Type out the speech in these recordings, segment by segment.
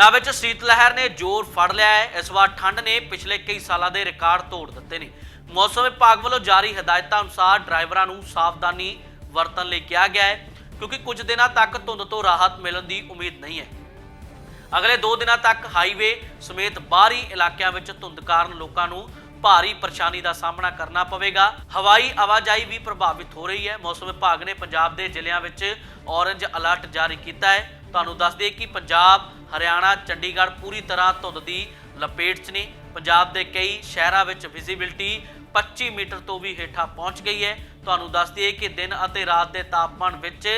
ਪੰਜਾਬ ਵਿੱਚ ਸੀਤ ਲਹਿਰ ਨੇ ਜ਼ੋਰ ਫੜ ਲਿਆ ਹੈ। ਇਸ ਵਾਰ ਠੰਡ ਨੇ ਪਿਛਲੇ ਕਈ ਸਾਲਾਂ ਦੇ ਰਿਕਾਰਡ ਤੋੜ ਦਿੱਤੇ ਨੇ। ਮੌਸਮ ਵਿਭਾਗ ਵੱਲੋਂ ਜਾਰੀ ਹਦਾਇਤਾਂ ਅਨੁਸਾਰ ਡਰਾਈਵਰਾਂ ਨੂੰ ਸਾਵਧਾਨੀ ਵਰਤਣ ਲਈ ਕਿਹਾ ਗਿਆ ਹੈ, ਕਿਉਂਕਿ ਕੁਝ ਦਿਨਾਂ ਤੱਕ ਧੁੰਦ ਤੋਂ ਰਾਹਤ ਮਿਲਣ ਦੀ ਉਮੀਦ ਨਹੀਂ ਹੈ। ਅਗਲੇ 2 ਦਿਨਾਂ ਤੱਕ ਹਾਈਵੇ ਸਮੇਤ ਬਾਹਰੀ ਇਲਾਕਿਆਂ ਵਿੱਚ ਧੁੰਦ ਕਾਰਨ ਲੋਕਾਂ ਨੂੰ ਭਾਰੀ ਪਰੇਸ਼ਾਨੀ ਦਾ ਸਾਹਮਣਾ ਕਰਨਾ ਪਵੇਗਾ। ਹਵਾਈ ਆਵਾਜਾਈ ਵੀ ਪ੍ਰਭਾਵਿਤ ਹੋ ਰਹੀ ਹੈ। ਮੌਸਮ ਵਿਭਾਗ ਨੇ ਪੰਜਾਬ ਦੇ ਜ਼ਿਲ੍ਹਿਆਂ ਵਿੱਚ ਔਰੰਜ ਅਲਰਟ ਜਾਰੀ ਕੀਤਾ ਹੈ। ਤੁਹਾਨੂੰ ਦੱਸ ਦਈਏ ਕਿ ਪੰਜਾਬ ਹਰਿਆਣਾ, ਚੰਡੀਗੜ੍ਹ ਪੂਰੀ ਤਰ੍ਹਾਂ ਧੁੰਦ ਦੀ ਲਪੇਟ 'ਚ ਨੇ। ਪੰਜਾਬ ਦੇ ਕਈ ਸ਼ਹਿਰਾਂ ਵਿੱਚ ਵਿਜ਼ਿਬਿਲਟੀ 25 ਮੀਟਰ ਤੋਂ ਵੀ ਹੇਠਾਂ ਪਹੁੰਚ ਗਈ ਹੈ। ਤੁਹਾਨੂੰ ਦੱਸ ਦਈਏ ਕਿ ਦਿਨ ਅਤੇ ਰਾਤ ਦੇ ਤਾਪਮਾਨ ਵਿੱਚ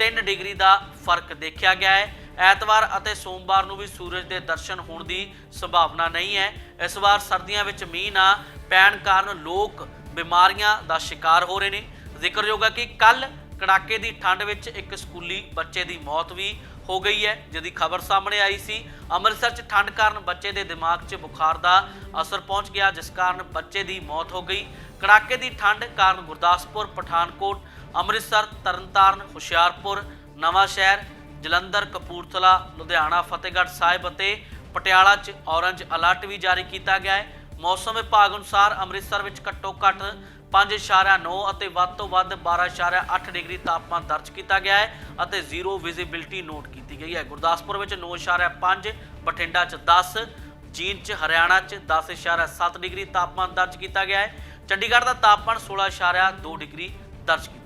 3 ਡਿਗਰੀ ਦਾ ਫ਼ਰਕ ਦੇਖਿਆ ਗਿਆ ਹੈ। ਐਤਵਾਰ ਅਤੇ ਸੋਮਵਾਰ ਨੂੰ ਵੀ ਸੂਰਜ ਦੇ ਦਰਸ਼ਨ ਹੋਣ ਦੀ ਸੰਭਾਵਨਾ ਨਹੀਂ ਹੈ। ਇਸ ਵਾਰ ਸਰਦੀਆਂ ਵਿੱਚ ਮੀਂਹ ਨਾ ਪੈਣ ਕਾਰਨ ਲੋਕ ਬਿਮਾਰੀਆਂ ਦਾ ਸ਼ਿਕਾਰ ਹੋ ਰਹੇ ਨੇ। ਜ਼ਿਕਰਯੋਗ ਹੈ ਕਿ ਕੱਲ ਕੜਾਕੇ ਦੀ ਠੰਡ ਵਿੱਚ ਇੱਕ ਸਕੂਲੀ ਬੱਚੇ ਦੀ ਮੌਤ ਵੀ ਹੋ ਗਈ ਹੈ, ਜਿਹਦੀ ਖਬਰ ਸਾਹਮਣੇ ਆਈ ਸੀ। ਅੰਮ੍ਰਿਤਸਰ 'ਚ ਠੰਡ ਕਾਰਨ ਬੱਚੇ ਦੇ ਦਿਮਾਗ 'ਚ ਬੁਖਾਰ ਦਾ ਅਸਰ ਪਹੁੰਚ ਗਿਆ, ਜਿਸ ਕਾਰਨ ਬੱਚੇ ਦੀ ਮੌਤ ਹੋ ਗਈ। ਕੜਾਕੇ ਦੀ ਠੰਡ ਕਾਰਨ ਗੁਰਦਾਸਪੁਰ, ਪਠਾਨਕੋਟ, ਅੰਮ੍ਰਿਤਸਰ, ਤਰਨਤਾਰਨ, ਹੁਸ਼ਿਆਰਪੁਰ, ਨਵਾਂ ਸ਼ਹਿਰ, ਜਲੰਧਰ, ਕਪੂਰਥਲਾ, ਲੁਧਿਆਣਾ, ਫਤਿਹਗੜ੍ਹ ਸਾਹਿਬ ਅਤੇ ਪਟਿਆਲਾ 'ਚ ਔਰੰਜ ਅਲਰਟ ਵੀ ਜਾਰੀ ਕੀਤਾ ਗਿਆ ਹੈ। ਮੌਸਮ ਵਿਭਾਗ ਅਨੁਸਾਰ ਅੰਮ੍ਰਿਤਸਰ ਵਿੱਚ ਘੱਟੋ ਘੱਟ 5.9 ਅਤੇ ਵੱਧ ਤੋਂ ਵੱਧ 12.8 ਡਿਗਰੀ ਤਾਪਮਾਨ ਦਰਜ ਕੀਤਾ ਗਿਆ ਹੈ ਅਤੇ ਜ਼ੀਰੋ ਵਿਜ਼ਿਬਿਲਟੀ ਨੋਟ ਕੀਤੀ ਗਈ ਹੈ। ਗੁਰਦਾਸਪੁਰ ਵਿੱਚ 9.5 ਬਠਿੰਡਾ 'ਚ 10 ਜੀਂਦ 'ਚ ਹਰਿਆਣਾ 'ਚ 10.7 ਡਿਗਰੀ ਤਾਪਮਾਨ ਦਰਜ ਕੀਤਾ ਗਿਆ ਹੈ। ਚੰਡੀਗੜ੍ਹ ਦਾ ਤਾਪਮਾਨ 16.2 ਡਿਗਰੀ ਦਰਜ ਕੀਤਾ